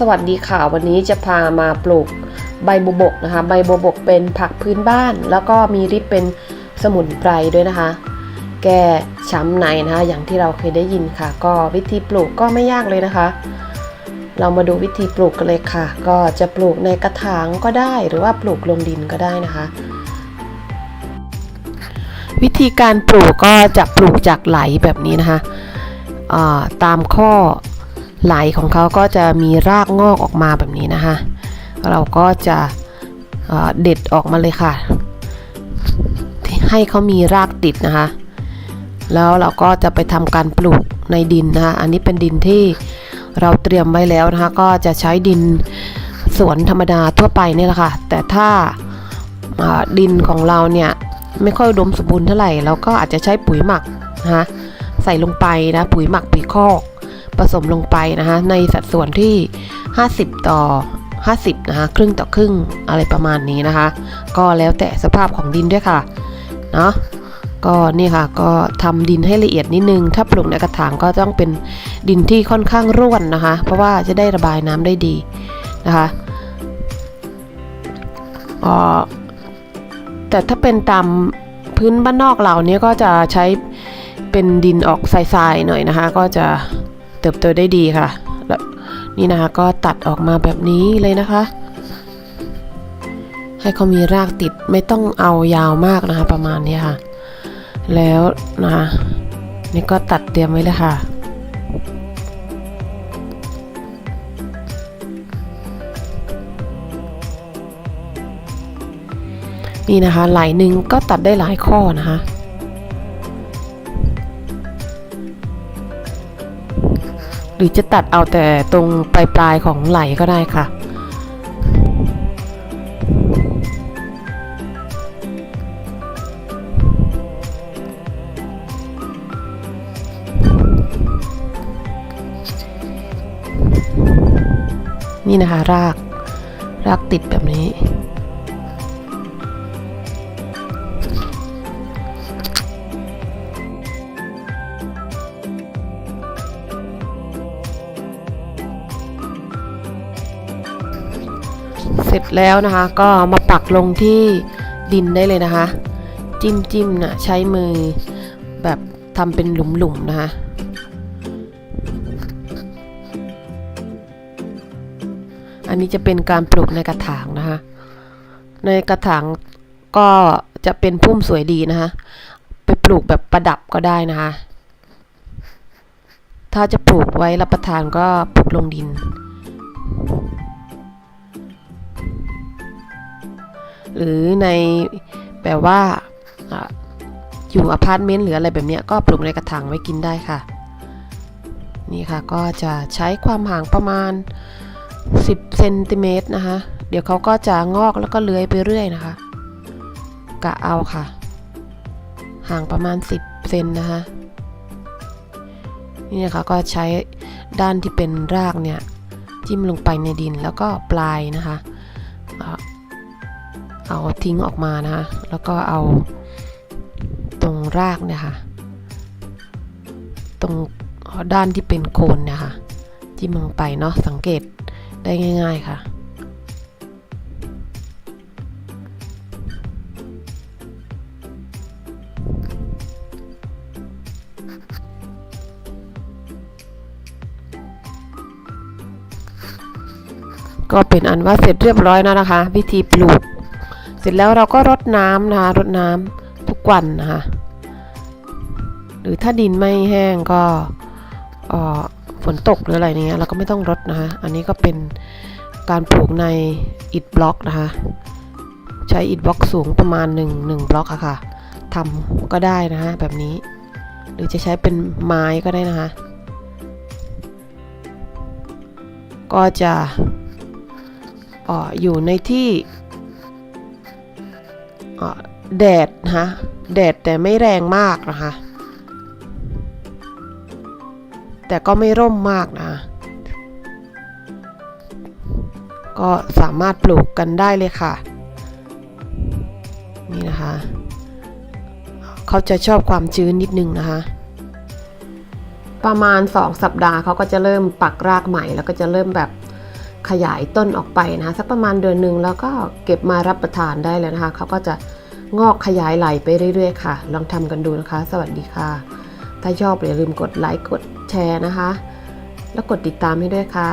สวัสดีค่ะวันนี้จะพามาปลูกใบบัวบกนะคะ ใบบัวบกเป็นผักพื้นบ้าน แล้วก็มีฤทธิ์เป็นสมุนไพรด้วยนะคะ แก้ช้ำในนะคะ อย่างที่เราเคยได้ยินค่ะ ก็วิธีปลูกก็ไม่ยากเลยนะคะ เรามาดูวิธีปลูกกันเลยค่ะ ก็จะปลูกในกระถางก็ได้ หรือว่าปลูกลงดินก็ได้นะคะ วิธีการปลูกก็จะปลูกจากไหลแบบนี้นะคะาตามข้อ ไหลของเขาก็จะมีรากงอกออกมาแบบนี้นะคะ เราก็จะเด็ดออกมาเลยค่ะ ให้เขามีรากติดนะคะ แล้วเราก็จะไปทำการปลูกในดินนะคะ อันนี้เป็นดินที่เราเตรียมไว้แล้วนะคะ ก็จะใช้ดินสวนธรรมดาทั่วไปนี่แหละค่ะ แต่ถ้าาดินของเราเนี่ยไม่ค่อยดมสมบูรณ์เท่าไหร่แล้วก็อาจจะใช้ปุ๋ยหมักนะคะใส่ลงไปนะปุ๋ยหมักปุ๋ยคอก ผสมลงไปนะคะในสัดส่วนที่ 50 ต่อ 50 นะคะครึ่งต่อครึ่งอะไรประมาณนี้นะคะ ก็แล้วแต่สภาพของดินด้วยค่ะเนาะก็นี่ค่ะก็ทำดินให้ละเอียดนิดนึง ถ้าปลูกในกระถางก็ต้องเป็นดินที่ค่อนข้างร่วนนะคะ เพราะว่าจะได้ระบายน้ำได้ดีนะคะอ่อแต่ถ้าเป็นตามพื้นบ้านนอกเรานี้ก็จะใช้เป็นดินออกทรายๆหน่อยนะคะ ก็จะ ติบโตได้ดีค่ะแล้วนี่นะคะก็ตัดออกมาแบบนี้เลยนะคะ ให้เขามีรากติดไม่ต้องเอายาวมากนะคะ ประมาณนี้ค่ะ แล้วนะคะนี่ก็ตัดเตรียมไว้เลยค่ะนี่นะคะไหลหนึ่งก็ตัดได้หลายข้อนะคะ หรือจะตัดเอาแต่ตรงปลายปลายของไหลก็ได้ค่ะ นี่นะคะราก รากติดแบบนี้ ร็จแล้วนะคะ ก็มาปักลงที่ดินได้เลยนะคะ จิ้มจิ้มนะใช้มือแบบทำเป็นหลุมๆนะคะอันนี้จะเป็นการปลูกในกระถางนะคะ ในกระถางก็จะเป็นพุ่มสวยดีนะคะ ไปปลูกแบบประดับก็ได้นะคะ ถ้าจะปลูกไว้รับประทานก็ปลูกลงดิน หรือในแบบว่าออยู่อพาร์ตเมนต์หรืออะไรแบบนี้ก็ปลูกในกระถางไว้กินได้ค่ะ นี่ค่ะก็จะใช้ความห่างประมาณ 10เซนติเมตรนะคะ เดี๋ยวเขาก็จะงอกแล้วก็เลื้อยไปเรื่อยนะคะ กะเอาค่ะ ห่างประมาณ 10เซนนะคะนี่นะคะก็ใช้ด้านที่เป็นรากเนี่ย จิ้มลงไปในดินแล้วก็ปลายนะคะ เอาทิ้งออกมานะคะ แล้วก็เอาตรงรากเนี่ยค่ะ ตรงด้านที่เป็นโคนเนี่ยค่ะ จิ้มลงไปเนาะ สังเกตได้ง่าย ๆค่ะก็เป็นอันว่าเสร็จเรียบร้อยแล้วนะคะ วิธีปลูก ร็จแล้วเราก็รดน้ำนะคะรดน้ำทุกวันนะคะหรือถ้าดินไม่แห้งก็ฝนตกหรืออะไรเนี้ยเราก็ไม่ต้องรดนะคะอันนี้ก็เป็นการปลูกในอิฐบล็อกนะคะใช้อิฐบล็อกสูงประมาณ1 1บล็อกอะค่ะทำก็ได้นะคะแบบนี้ หรือจะใช้เป็นไม้ก็ได้นะคะ ก็จะอออยู่ในที่ แดดนะคะแดดแต่ไม่แรงมากนะคะ แต่ก็ไม่ร่มมากนะ ก็สามารถปลูกกันได้เลยค่ะ นี่นะคะ เขาจะชอบความชื้นนิดนึงนะคะ ประมาณ 2 สัปดาห์เขาก็จะเริ่มปักรากใหม่แล้วก็จะเริ่มแบบ ขยายต้นออกไปนะคะสักประมาณเดือนหนึ่งแล้วก็เก็บมารับประทานได้แล้วนะคะเขาก็จะงอกขยายไหลไปเรื่อยๆค่ะ ลองทำกันดูนะคะ สวัสดีค่ะ ถ้าชอบอย่าลืมกดไลค์กดแชร์นะคะ แล้วกดติดตามให้ด้วยค่ะ